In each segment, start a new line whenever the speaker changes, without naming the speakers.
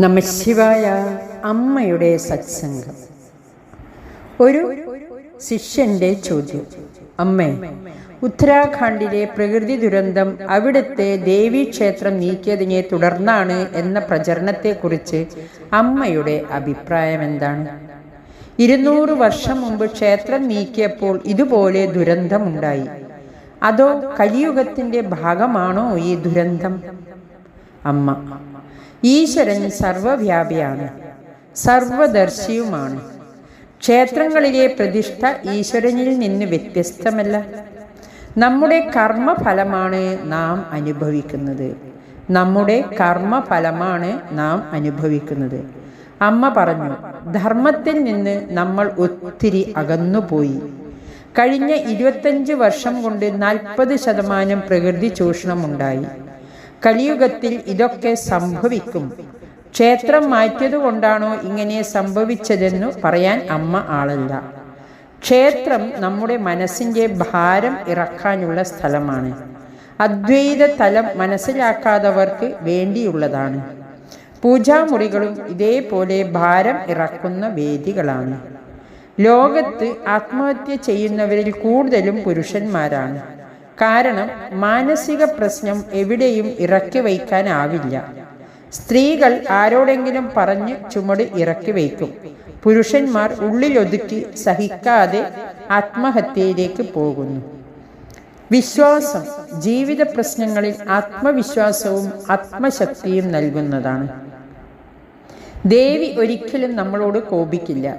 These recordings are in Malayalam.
നമശിവായ അമ്മയുടെ സത്സംഗം. ഒരു ശിഷ്യന്റെ ചോദ്യം. അമ്മേ ഉത്തരാഖണ്ഡിലെ പ്രകൃതി ദുരന്തം അവിടുത്തെ ദേവീക്ഷേത്രം നീക്കിയതിനെ തുടർന്നാണ് എന്ന പ്രചരണത്തെക്കുറിച്ച് അമ്മയുടെ അഭിപ്രായം എന്താണ്? ഇരുന്നൂറ് വർഷം മുമ്പ് ക്ഷേത്രം നീക്കിയപ്പോൾ ഇതുപോലെ ദുരന്തമുണ്ടായി. അതോ കലിയുഗത്തിന്റെ ഭാഗമാണോ ഈ ദുരന്തം? അമ്മ. ഈശ്വരൻ സർവവ്യാപിയാണ് സർവദർശിയുമാണ്. ക്ഷേത്രങ്ങളിലെ പ്രതിഷ്ഠ ഈശ്വരനിൽ നിന്ന് വ്യത്യസ്തമല്ല. നമ്മുടെ കർമ്മഫലമാണ് നാം അനുഭവിക്കുന്നത്. നമ്മുടെ കർമ്മഫലമാണ് നാം അനുഭവിക്കുന്നത്. അമ്മ പറഞ്ഞു ധർമ്മത്തിൽ നിന്ന് നമ്മൾ ഒത്തിരി അകന്നുപോയി. കഴിഞ്ഞ ഇരുപത്തഞ്ച് വർഷം കൊണ്ട് നാൽപ്പത് ശതമാനം പ്രകൃതി ചൂഷണമുണ്ടായി. കലിയുഗത്തിൽ ഇതൊക്കെ സംഭവിക്കും. ക്ഷേത്രം മാറ്റിയതുകൊണ്ടാണോ ഇങ്ങനെ സംഭവിച്ചതെന്നു പറയാൻ അമ്മ ആളല്ല. ക്ഷേത്രം നമ്മുടെ മനസ്സിന്റെ ഭാരം ഇറക്കാനുള്ള സ്ഥലമാണ്. അദ്വൈത തലം മനസ്സിലാക്കാത്തവർക്ക് വേണ്ടിയുള്ളതാണ്. പൂജാമുറികളും ഇതേപോലെ ഭാരം ഇറക്കുന്ന വേദികളാണ്. ലോകത്ത് ആത്മഹത്യ ചെയ്യുന്നവരിൽ കൂടുതലും പുരുഷന്മാരാണ്. കാരണം മാനസിക പ്രശ്നം എവിടെയും ഇറക്കി വയ്ക്കാനാവില്ല. സ്ത്രീകൾ ആരോടെങ്കിലും പറഞ്ഞ് ചുമട് ഇറക്കി വയ്ക്കും. പുരുഷന്മാർ ഉള്ളിലൊതുക്കി സഹിക്കാതെ ആത്മഹത്യയിലേക്ക് പോകുന്നു. വിശ്വാസം ജീവിത പ്രശ്നങ്ങളിൽ ആത്മവിശ്വാസവും ആത്മശക്തിയും നൽകുന്നതാണ്. ദേവി ഒരിക്കലും നമ്മളോട് കോപിക്കില്ല.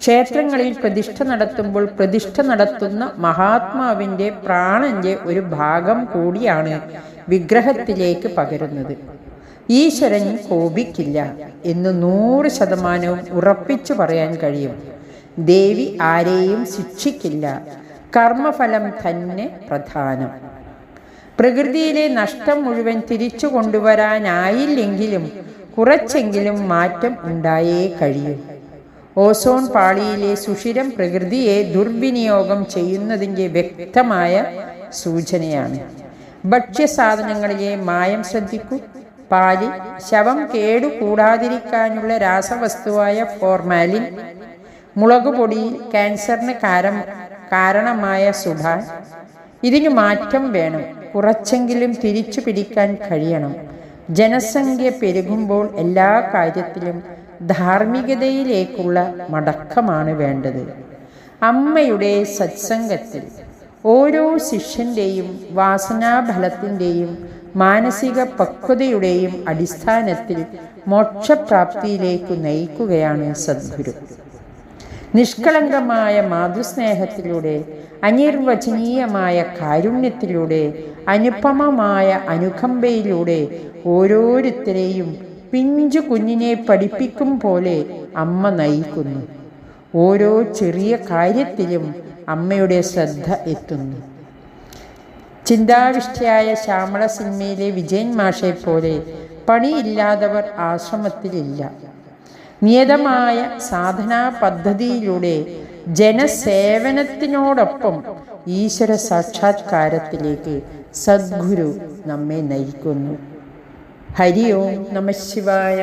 ക്ഷേത്രങ്ങളിൽ പ്രതിഷ്ഠ നടത്തുമ്പോൾ പ്രതിഷ്ഠ നടത്തുന്ന മഹാത്മാവിന്റെ പ്രാണന്റെ ഒരു ഭാഗം കൂടിയാണ് വിഗ്രഹത്തിലേക്ക് പകരുന്നത്. ഈശ്വരൻ കോപിക്കില്ല എന്ന് നൂറ് ശതമാനവും ഉറപ്പിച്ചു പറയാൻ കഴിയും. ദേവി ആരെയും ശിക്ഷിക്കില്ല. കർമ്മഫലം തന്നെ പ്രധാനം. പ്രകൃതിയിലെ നഷ്ടം മുഴുവൻ തിരിച്ചു കൊണ്ടുവരാനായില്ലെങ്കിലും കുറച്ചെങ്കിലും മാറ്റം ഉണ്ടായേ കഴിയൂ. ഓസോൺ പാളിയിലെ സുഷിരം പ്രകൃതിയെ ദുർവിനിയോഗം ചെയ്യുന്നതിന്റെ വ്യക്തമായ സൂചനയാണ്. ഭക്ഷ്യസാധനങ്ങളിലെ മായം ശ്രദ്ധിക്കൂ. പാലി ശവം കേടുകൂടാതിരിക്കാനുള്ള രാസവസ്തുവായ ഫോർമാലിൻ മുളകുപൊടി ക്യാൻസറിന് കാരം കാരണമായ സുഡാൻ ഇതിനു മാറ്റം വേണം. കുറച്ചെങ്കിലും തിരിച്ചു പിടിക്കാൻ കഴിയണം. ജനസംഖ്യ പെരുകുമ്പോൾ എല്ലാ കാര്യത്തിലും ധാർമ്മികതയിലേക്കുള്ള മടക്കമാണ് വേണ്ടത്. അമ്മയുടെ സത്സംഗത്തിൽ ഓരോ ശിഷ്യന്റെയും വാസനാഫലത്തിന്റെയും മാനസിക പക്വതയുടെയും അടിസ്ഥാനത്തിൽ മോക്ഷപ്രാപ്തിയിലേക്ക് നയിക്കുകയാണ് സദ്ഗുരു. നിഷ്കളങ്കമായ മാതൃസ്നേഹത്തിലൂടെ അനിർവചനീയമായ കാരുണ്യത്തിലൂടെ അനുപമമായ അനുകമ്പയിലൂടെ ഓരോരുത്തരെയും പിഞ്ചു കുഞ്ഞിനെ പഠിപ്പിക്കും പോലെ അമ്മ നയിക്കുന്നു. ഓരോ ചെറിയ കാര്യത്തിലും അമ്മയുടെ ശ്രദ്ധ എത്തുന്നു. ചിന്താവിഷ്ടിയായ ശ്യാമള സിനിമയിലെ വിജയൻ മാഷെ പോലെ പണിയില്ലാത്തവർ ആശ്രമത്തിലില്ല. നിയതമായ സാധനാ പദ്ധതിയിലൂടെ ജനസേവനത്തിനോടൊപ്പം ഈശ്വര സാക്ഷാത്കാരത്തിലേക്ക് സദ്ഗുരു നമ്മെ നയിക്കുന്നു. ഹരി ഓം നമ ശിവായ